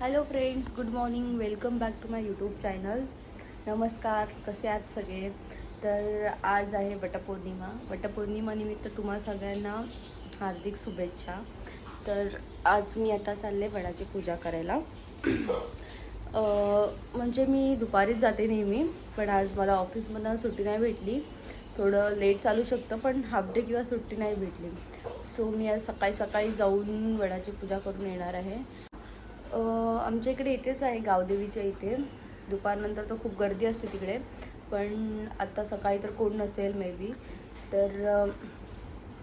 Hello friends good morning welcome back to my YouTube channel नमस्कार कसे आहात सगळे? तर आज आहे वटपौर्णिमा. वटपौर्णिमानिमित्त तुम्हा सगळ्यांना हार्दिक शुभेच्छा. तर आज मी आता चालले वडाची पूजा करायला. म्हणजे मी दुपारीच जाते नेहमी पण आज मला ऑफिसमधनं सुट्टी नाही भेटली. थोडं लेट चालू शकतं पण हाफ डे किंवा सुट्टी नाही भेटली. सो मी आज सकाळी सकाळी जाऊन वडाची पूजा करून येणार आहे. आमच्या इकडे इथेच आहे गावदेवीच्या इथे. दुपारनंतर तर खूप गर्दी असते तिकडे. पण आता सकाळी तर कोण नसेल मे बी तर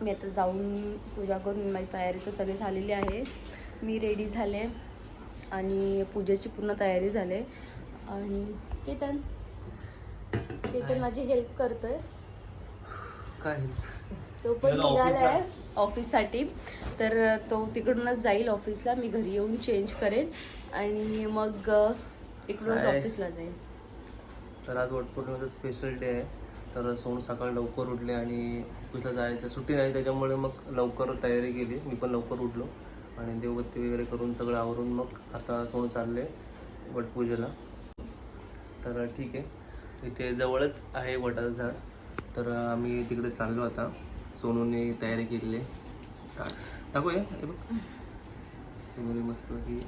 मी आता जाऊन पूजा करून माझी तयारी तर सगळी झालेली आहे. मी रेडी झाले आणि पूजेची पूर्ण तयारी झाली. आणि केतन? केतन माझी हेल्प करतोय. काय तो पण गेला निघाला आहे ऑफिसला. ऑफिससाठी. तर तो तिकडूनच जाईल ऑफिसला. मी घरी येऊन चेंज करेन. आणि मग इकडूनच? ऑफिसला जाईल. तर आज वटपौर्णिमेचा स्पेशल डे आहे. तर सोन सकाळी लवकर उठले आणि ऑफिसला जायचं. सुट्टी नाही त्याच्यामुळे मग लवकर तयारी केली. मी पण लवकर उठलो. आणि देवबत्ती वगैरे करून सगळं आवरून मग आता सोन चालले वटपूजेला. तर ठीक आहे. इथे जवळच आहे वटाचं झाड. तर आम्ही तिकडे चाललो आता. सोनूने तयारी केलेली आहे. टाकूया? हे बघ. सोनूने मस्त की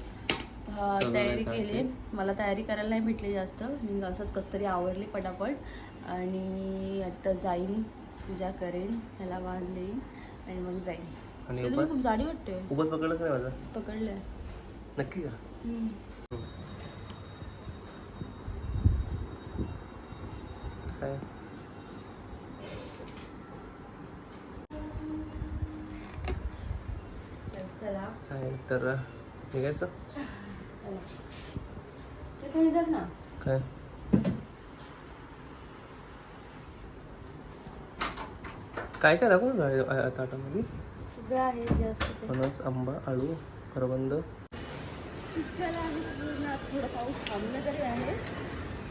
हा, तयारी काय केली? मला तयारी करायला नाही भेटली जास्त. मी असंच कसं तरी आवरले पटापट. आणि आता जाईन पूजा करेन ह्याला बांध देईन आणि मग जाईन. आणि खूप जाडी वाटते. उपास पकडलंच नाही माझा? पकडलंय. नक्की का. काय? तर निघायचं? ना. काय? काय काय दाखवू ना आ- आ- ताटामध्ये? सगळं आहे जे असतं ते. फणस आंबा आळू करवंद. चिखल आहे पूर्ण. आता थोडं पाऊस थांबलं तरी आहे.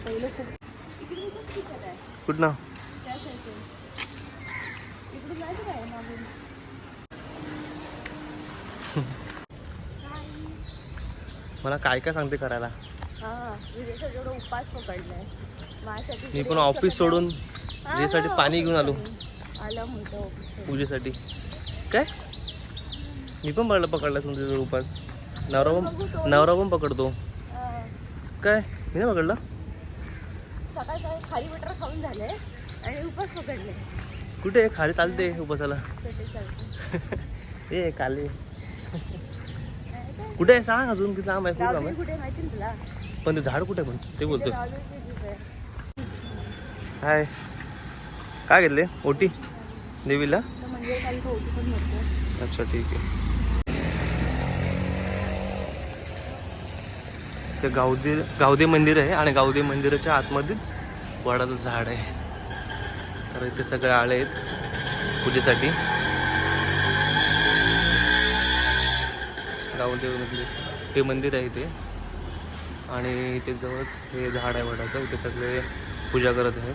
पहिलं खूप इकडे खूप चिखल आहे. कुठं त्या साईडून इकडे जायचं काय मागून? मला काय काय सांगते करायला? हा उपास पकडलाय. मी पण ऑफिस. सोडून विजेसाठी हा, पाणी घेऊन आलो. पूजेसाठी. काय? मी पण पकडलं पकडला तुमच्या उपास. नवरा पण नवरा पण पकडतो. काय? मी नाही पकडला? सकाळ सकाळी खारी बटर खाऊन झाले आणि उपास पकडले. कुठे? खाली चालते उपासाला. ए काले. कुठे आहे? सांग अजून किती लांब आहे खूप लांब आहे कुठे आहे माहिती ना तुला? पण ते झाड कुठे पण? ते आहे. हाय. काय घेतले? ओटी? देवीला? म्हणजे अच्छा ठीक आहे. ते गावदे गावदे मंदिर आहे आणि गावदे मंदिराच्या आतमध्येच वडाचं झाड आहे. तर इथे सगळे आळे आहेत पूजेसाठी. गावदेव हे मंदिर आहे इथे. आणि इथे जवळच हे झाड आहे वडाचं. इथे सगळे पूजा करत आहेत.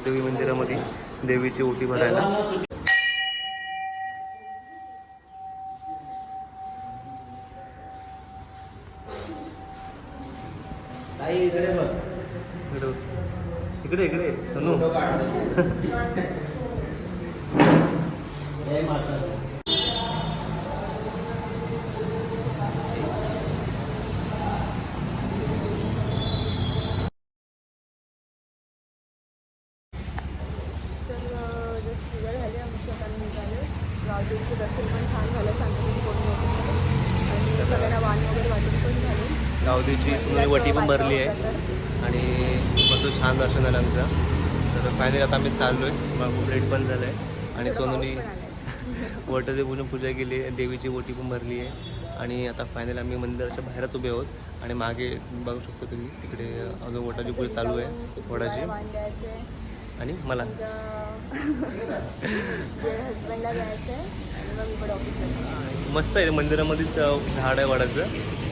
गावदेवी मंदिरामध्ये देवीची ओटी भरायला. इकडे बघ. इकडे इकडे सनू तर जस्ट पूजा झाली आमची आता आम्ही निघालो गावदेवीचं दर्शन पण छान झालं शांततेने करून होतं आणि सगळ्यांना वाण वगैरे वाटून पण झाली गावदेवीची सुंदर वटी पण भरली आहे. आणि मस्त छान दर्शन झालं आमचं. तर फायनली आता आम्ही चाललो आहे खूप लेट पण झालं आहे आणि सोनूनी वटाची पूजन पूजा केली आहे. देवीची ओटी पण भरली आहे. आणि आता फायनल आम्ही मंदिराच्या बाहेरच उभे आहोत. आणि मागे बघू शकतो तुम्ही तिकडे अजून वटाची पूजा चालू आहे. वडाची. आणि मला. मग मस्त आहे. मंदिरामध्येच झाड आहे वडाचं.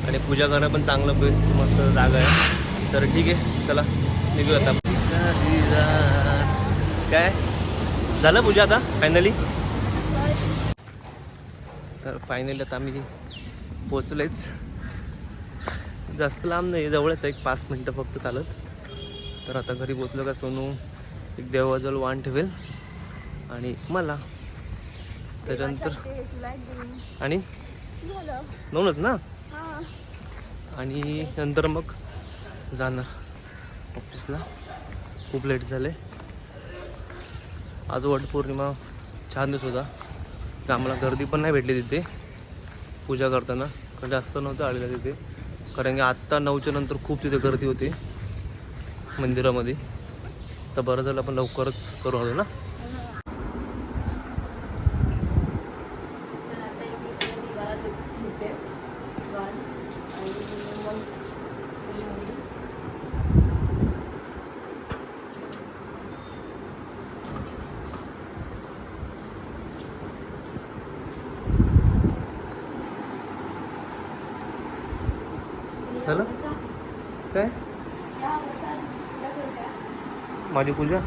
आणि पूजा करणं पण चांगलं बेस्ट मस्त जागा आहे. तर ठीक आहे चला निघूया आता काय? झालं पूजा आता फायनली तर फायनली आता आम्ही पोचलेच जास्त लांब नाही जवळच एक पाच मिनटं फक्त चालत. तर आता घरी पोचलो का सोनू? एक देवाजवळ वाण ठेवेल. आणि मला. त्याच्यानंतर आणि? दोनच ना? आणि नंतर मग जाणार ऑफिसला. खूप लेट झाले. आज वटपौर्णिमा छान दिवस होता. तर आम्हाला गर्दी पण नाही भेटली तिथे. पूजा करताना. कारण जास्त नव्हतं आलेलं तिथे. कारण की आत्ता नऊच्या नंतर खूप तिथे गर्दी होती. मंदिरामध्ये. तर बरं झालं आपण लवकरच करू आलो ना तर आता एक मी त्याला दिवाला धुते वाण आणि मग झालं? काय या बसा पूजा करते माझी पूजा?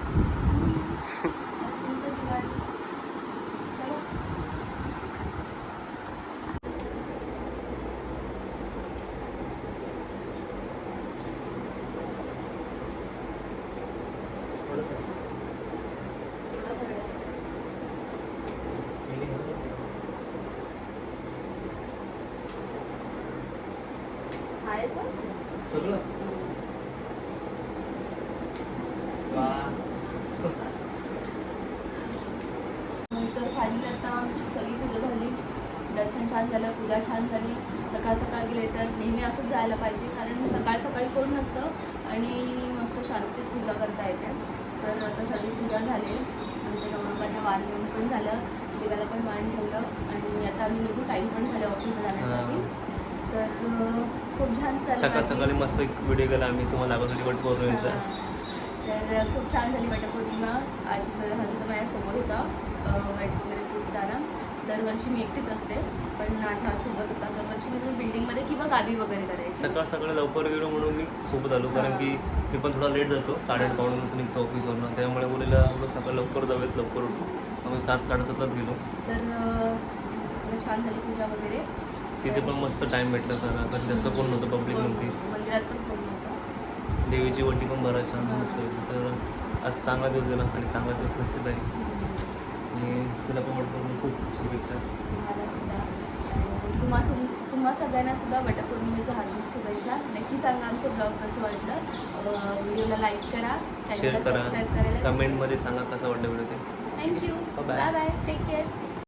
सगळं नंतर फायनली आता आमची सगळी पूजा झाली दर्शन छान झालं पूजा छान झाली. सकाळ सकाळ गेले तर नेहमी असंच जायला पाहिजे कारण सकाळ सकाळी कोण नसतं आणि मस्त शांतीत पूजा करता येते. तर आता सगळी पूजा झाली. आमच्या नवरबांना वाण देऊन पण झालं. देवाला पण वाण ठेवलं. आणि आता आम्ही निघू टाईम पण झालं ऑफिसला जाण्यासाठी. तर खूप छान चाललं सकाळ. सकाळी मस्त एक व्हिडिओ केला आम्ही. तुम्हाला दाखवतो वट पौर्णिमेचा तर खूप छान झाली वटपौर्णिमा. आज हजू तर माझ्यासोबत होता. वाईट वगैरे पुसताना दरवर्षी मी एकटीच असते पण हा सोबत होता दरवर्षी मी बिल्डिंगमध्ये किंवा गावी वगैरे करायचे. सकाळ सकाळी लवकर गेलो म्हणून मी सोबत आलो कारण की मी पण थोडा लेट जातो साडेआठ पावणे वाजता निघतो ऑफिसवरून त्यामुळे बोलायला सकाळी लवकर जाऊयात लवकर उठू. आम्ही सात साडेसातलाच गेलो. तर छान झाली पूजा वगैरे. तिथे पण मस्त टाईम भेटला तर कारण जास्त कोण नव्हतं पब्लिक नव्हती. मंदिरात पण कोण नव्हतं. देवीची वटी पण बरा छान मस्त होती. तर आज चांगला दिवस गेला आणि चांगला दिवस नक्की जाईल आणि तुला पण वटपौर्णिमा खूप शुभेच्छा. तुम्हा तुम्हा सगळ्यांना सुद्धा वटपौर्णिमेच्या हार्दिक शुभेच्छा. नक्की सांगा आमचं ब्लॉग कसं वाटलं. व्हिडिओला लाईक करा. चॅनलला करा. सबस्क्राईब करायला कमेंटमध्ये सांगा कसा वाटलं व्हिडिओ ते. Thank you. Bye bye take care